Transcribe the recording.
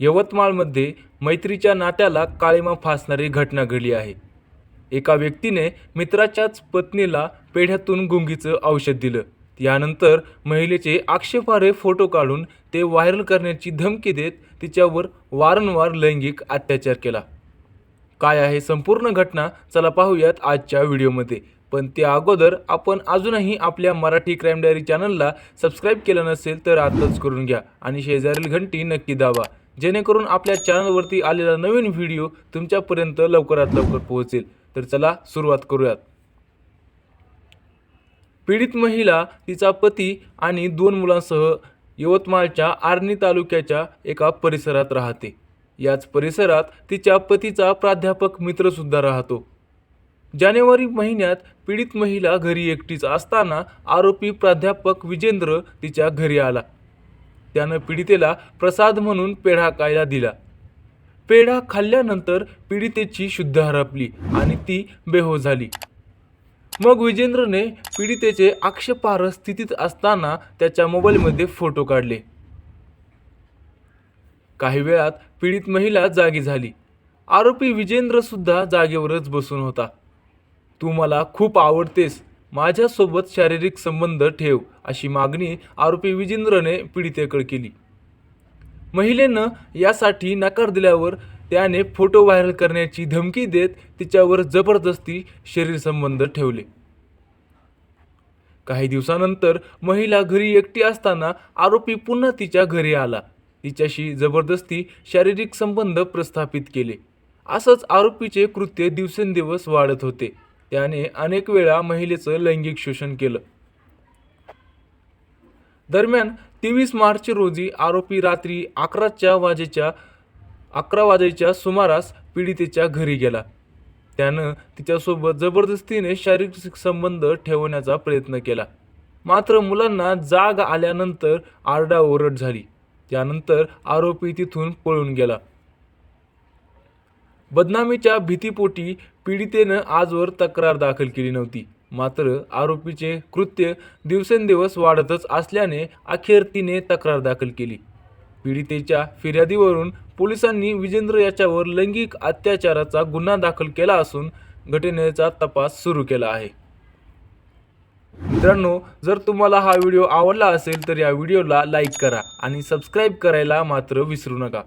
यवतमाळमध्ये मैत्रीच्या नात्याला काळीमा फासणारी घटना घडली आहे. एका व्यक्तीने मित्राच्याच पत्नीला पेढ्यातून गुंगीचं औषध दिलं. यानंतर महिलेचे आक्षेपार्ह फोटो काढून ते व्हायरल करण्याची धमकी देत तिच्यावर वारंवार लैंगिक अत्याचार केला. काय आहे संपूर्ण घटना? चला पाहूयात आजच्या व्हिडिओमध्ये. पण त्या अगोदर आपण अजूनही आपल्या मराठी क्राईम डायरी चॅनलला सबस्क्राईब केलं नसेल तर आताच करून घ्या आणि शेजारील घंटी नक्की दाबा. जेणेकरून आपल्या चॅनलवरती आलेला नवीन व्हिडिओ तुमच्यापर्यंत लवकरात लवकर पोहोचेल. तर चला सुरुवात करूयात. पीडित महिला तिचा पती आणि दोन मुलांसह यवतमाळच्या आर्णी तालुक्याच्या एका परिसरात राहते. याच परिसरात तिच्या पतीचा प्राध्यापक मित्रसुद्धा राहतो. जानेवारी महिन्यात पीडित महिला घरी एकटीच असताना आरोपी प्राध्यापक विजेंद्र तिच्या घरी आला. त्यानं पीडितेला प्रसाद म्हणून पेढा खायला दिला. पेढा खाल्ल्यानंतर पीडितेची शुद्ध हरपली आणि ती बेहोश झाली. मग विजेंद्रने पीडितेचे आक्षेपार्ह स्थितीत असताना त्याच्या मोबाईलमध्ये फोटो काढले. काही वेळात पीडित महिला जागी झाली. आरोपी विजेंद्र सुद्धा जागेवरच बसून होता. तू मला खूप आवडतेस. माझ्यासोबत शारीरिक संबंध ठेव अशी मागणी आरोपी विजेंद्रने पीडितेकडे केली. महिलेनं यासाठी नकार दिल्यावर त्याने फोटो व्हायरल करण्याची धमकी देत तिच्यावर जबरदस्ती शरीर संबंध ठेवले. काही दिवसानंतर महिला घरी एकटी असताना आरोपी पुन्हा तिच्या घरी आला. तिच्याशी जबरदस्ती शारीरिक संबंध प्रस्थापित केले. असंच आरोपीचे कृत्य दिवसेंदिवस वाढत होते. त्याने अनेक वेळा महिलेचं लैंगिक शोषण केलं. दरम्यान तेवीस मार्च रोजी आरोपी रात्री अकराच्या वाजेच्या अकरा वाजेच्या सुमारास पीडितेच्या घरी गेला. त्यानं तिच्यासोबत जबरदस्तीने शारीरिक संबंध ठेवण्याचा प्रयत्न केला. मात्र मुलांना जाग आल्यानंतर आरडाओरड झाली. त्यानंतर आरोपी तिथून पळून गेला. बदनामीच्या भीतीपोटी पीडितेनं आजवर तक्रार दाखल केली नव्हती. मात्र आरोपीचे कृत्य दिवसेंदिवस वाढतच असल्याने अखेर तिने तक्रार दाखल केली. पीडितेच्या फिर्यादीवरून पोलिसांनी विजेंद्र याच्यावर लैंगिक अत्याचाराचा गुन्हा दाखल केला असून घटनेचा तपास सुरू केला आहे. मित्रांनो जर तुम्हाला हा व्हिडिओ आवडला असेल तर या व्हिडिओला लाईक करा आणि सबस्क्राईब करायला मात्र विसरू नका.